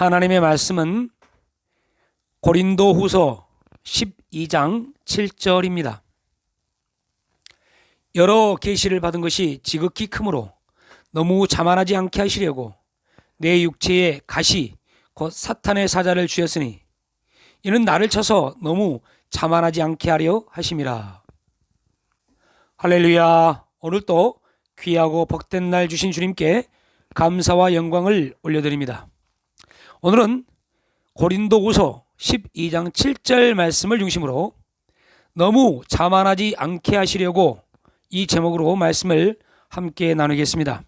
하나님의 말씀은 고린도 후서 12장 7절입니다. 여러 계시를 받은 것이 지극히 크므로 너무 자만하지 않게 하시려고 내 육체에 가시 곧 사탄의 사자를 주셨으니 이는 나를 쳐서 너무 자만하지 않게 하려 하심이라. 할렐루야. 오늘 또 귀하고 복된 날 주신 주님께 감사와 영광을 올려드립니다. 오늘은 고린도후서 12장 7절 말씀을 중심으로 너무 자만하지 않게 하시려고 이 제목으로 말씀을 함께 나누겠습니다.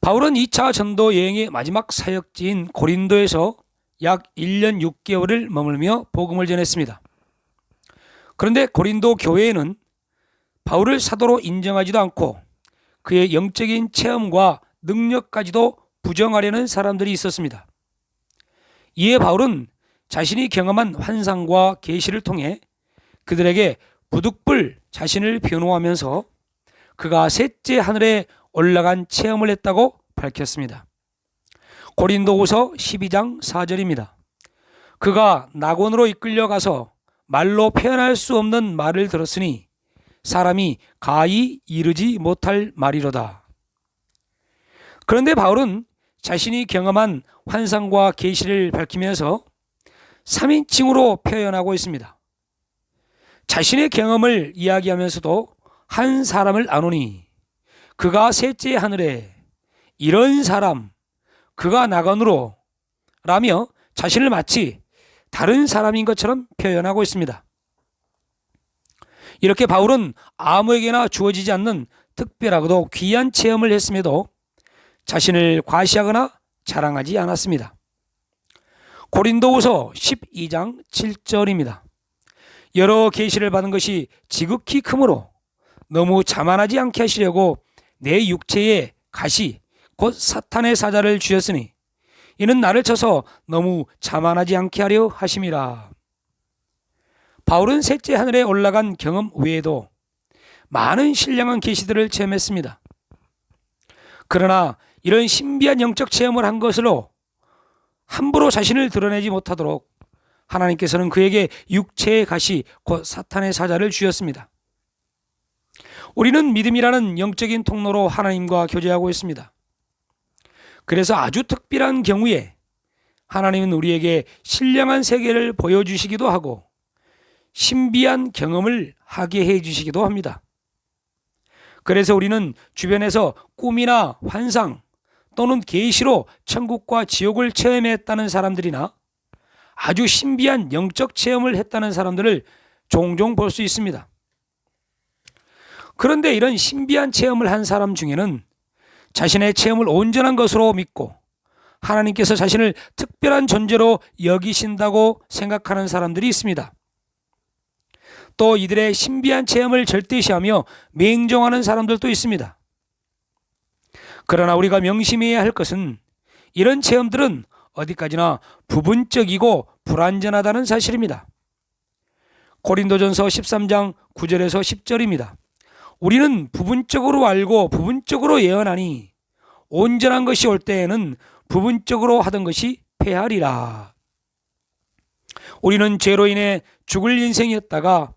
바울은 2차 전도 여행의 마지막 사역지인 고린도에서 약 1년 6개월을 머물며 복음을 전했습니다. 그런데 고린도 교회에는 바울을 사도로 인정하지도 않고 그의 영적인 체험과 능력까지도 부정하려는 사람들이 있었습니다. 이에 바울은 자신이 경험한 환상과 계시를 통해 그들에게 부득불 자신을 변호하면서 그가 셋째 하늘에 올라간 체험을 했다고 밝혔습니다. 고린도후서 12장 4절입니다. 그가 낙원으로 이끌려 가서 말로 표현할 수 없는 말을 들었으니 사람이 가히 이르지 못할 말이로다. 그런데 바울은 자신이 경험한 환상과 계시를 밝히면서 3인칭으로 표현하고 있습니다. 자신의 경험을 이야기하면서도 한 사람을 아노니 그가 셋째 하늘에 이런 사람 그가 나간으로 라며 자신을 마치 다른 사람인 것처럼 표현하고 있습니다. 이렇게 바울은 아무에게나 주어지지 않는 특별하고도 귀한 체험을 했음에도 자신을 과시하거나 자랑하지 않았습니다. 고린도후서 12장 7절입니다. 여러 계시를 받은 것이 지극히 크므로 너무 자만하지 않게 하시려고 내 육체에 가시 곧 사탄의 사자를 주셨으니 이는 나를 쳐서 너무 자만하지 않게 하려 하심이라. 바울은 셋째 하늘에 올라간 경험 외에도 많은 신령한 계시들을 체험했습니다. 그러나 이런 신비한 영적 체험을 한 것으로 함부로 자신을 드러내지 못하도록 하나님께서는 그에게 육체의 가시 곧 사탄의 사자를 주셨습니다. 우리는 믿음이라는 영적인 통로로 하나님과 교제하고 있습니다. 그래서 아주 특별한 경우에 하나님은 우리에게 신령한 세계를 보여주시기도 하고 신비한 경험을 하게 해 주시기도 합니다. 그래서 우리는 주변에서 꿈이나 환상 또는 계시로 천국과 지옥을 체험했다는 사람들이나 아주 신비한 영적 체험을 했다는 사람들을 종종 볼 수 있습니다. 그런데 이런 신비한 체험을 한 사람 중에는 자신의 체험을 온전한 것으로 믿고 하나님께서 자신을 특별한 존재로 여기신다고 생각하는 사람들이 있습니다. 또 이들의 신비한 체험을 절대시하며 맹종하는 사람들도 있습니다. 그러나 우리가 명심해야 할 것은 이런 체험들은 어디까지나 부분적이고 불완전하다는 사실입니다. 고린도전서 13장 9절에서 10절입니다. 우리는 부분적으로 알고 부분적으로 예언하니 온전한 것이 올 때에는 부분적으로 하던 것이 패하리라. 우리는 죄로 인해 죽을 인생이었다가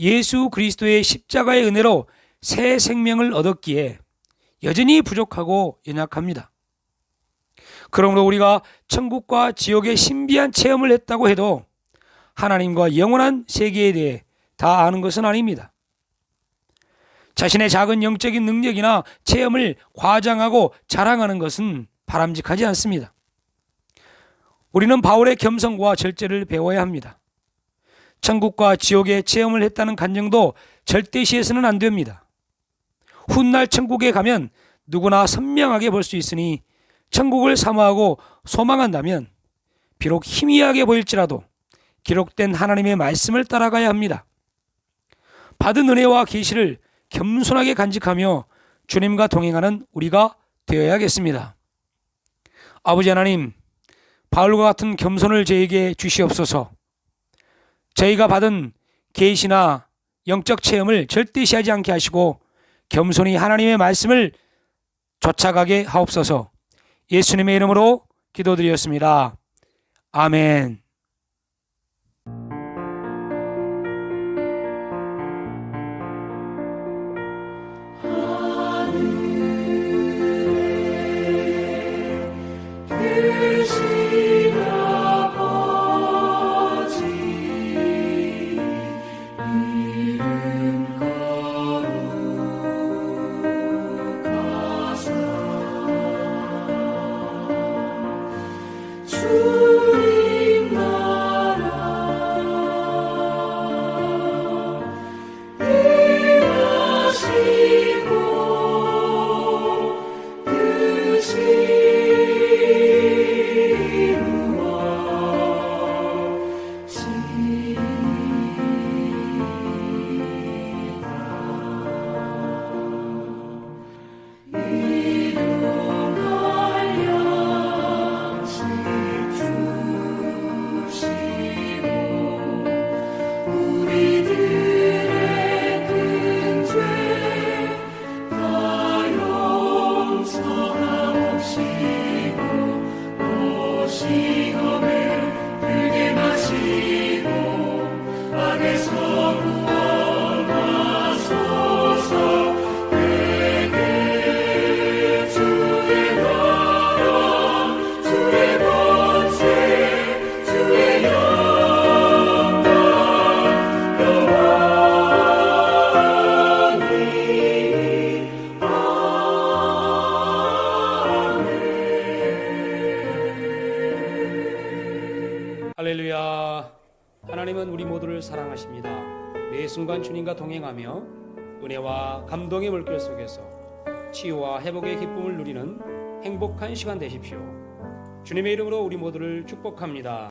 예수 그리스도의 십자가의 은혜로 새 생명을 얻었기에 여전히 부족하고 연약합니다. 그러므로 우리가 천국과 지옥의 신비한 체험을 했다고 해도 하나님과 영원한 세계에 대해 다 아는 것은 아닙니다. 자신의 작은 영적인 능력이나 체험을 과장하고 자랑하는 것은 바람직하지 않습니다. 우리는 바울의 겸손과 절제를 배워야 합니다. 천국과 지옥의 체험을 했다는 간증도 절대시해서는 안 됩니다. 훗날 천국에 가면 누구나 선명하게 볼 수 있으니 천국을 사모하고 소망한다면 비록 희미하게 보일지라도 기록된 하나님의 말씀을 따라가야 합니다. 받은 은혜와 계시를 겸손하게 간직하며 주님과 동행하는 우리가 되어야겠습니다. 아버지 하나님, 바울과 같은 겸손을 저에게 주시옵소서. 저희가 받은 계시나 영적 체험을 절대시하지 않게 하시고 겸손히 하나님의 말씀을 쫓아가게 하옵소서. 예수님의 이름으로 기도드렸습니다. 아멘. 순간 주님과 동행하며 은혜와 감동의 물결 속에서 치유와 회복의 기쁨을 누리는 행복한 시간 되십시오. 주님의 이름으로 우리 모두를 축복합니다.